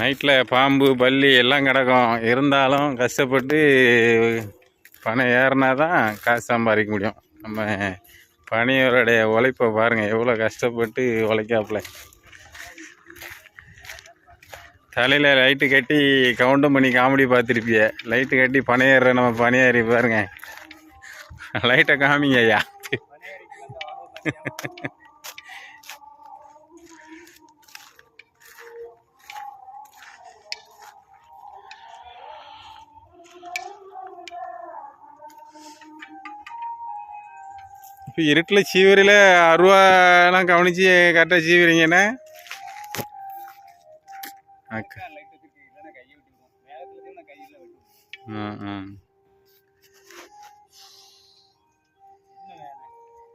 நைட்டில் பாம்பு பல்லி எல்லாம் கிடக்கும். இருந்தாலும் கஷ்டப்பட்டு பணம் ஏறினா தான் காசு சம்பாதிக்க முடியும். நம்ம பணியோருடைய உழைப்பை பாருங்கள் எவ்வளோ கஷ்டப்பட்டு உழைக்காப்புல. தலையில் லைட்டு கட்டி கவுண்டும் பண்ணி காமெடி பார்த்துருப்பிய. லைட்டு கட்டி பணியேற ஏறுற நம்ம பணியாரி பாருங்க. லைட்டை காமிங்க ஐயா. இப்போ இருட்டில் சீவரில் அருவாலாம் கவனித்து கரெக்டாக சீவுறீங்கண்ணே அக்கா. ஆ ஆ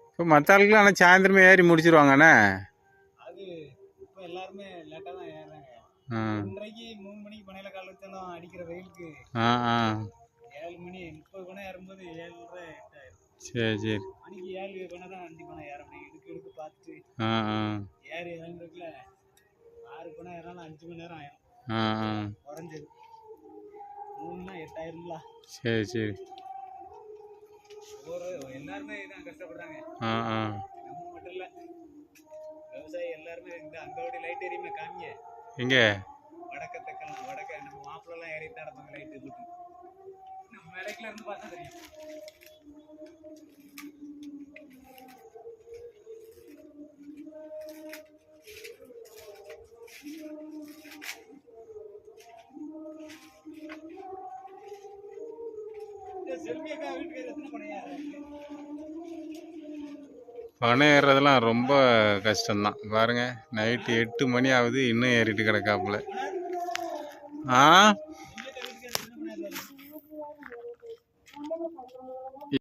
இப்போ மற்ற ஆளுக்குலாம் ஆனால் சாயந்தரமே ஏறி முடிச்சிருவாங்கண்ணே அது இப்போ எல்லாருமே லேட்டாக தான் ஏறுறாங்க. ஆ. இன்றைக்கு மூணு மணிக்கு பனையில கால வச்சாலும் அடிக்கிற வெயிலுக்கு ஆ ஆ. ஏழு மணி முப்பது பணம் ஏறும்போது எட்டாயிரம் சரி சரி. மணிக்கு ஏழு தான் அஞ்சு பணம் ஏற முடியும் இதுக்கு எடுத்து பார்த்துட்டு. ஆ ஆ. ஏறி இறங்குறதுக்குள்ள ஆறு பணம் ஏறினாலும் அஞ்சு மணி நேரம் ஆயிரும். ஆ ஆ. குறைஞ்சது. மூணுனா எட்டாயிரம்ல. சரி சரி. ஒரு எல்லாருமே இதான் கஷ்டப்படுறாங்க. ஆ ஆ. நம்ம மட்டும் இல்லை. விவசாயி எல்லாருமே இந்த அங்கோடி லைட் எரியுமே காமிங்க. எங்கே? வடக்க தெக்கலாம் வடக்க. நம்ம மாப்பிள்ளலாம் ஏறி நடப்பாங்க லைட்டு போட்டு நம்ம இடைக்குல இருந்து பார்த்தா தெரியும். பணம் ஏறுறதெல்லாம் ரொம்ப கஷ்டம்தான். பாருங்க நைட்டு எட்டு மணி ஆகுது இன்னும் ஏறிட்டு கிடக்காப்புல. ஆ?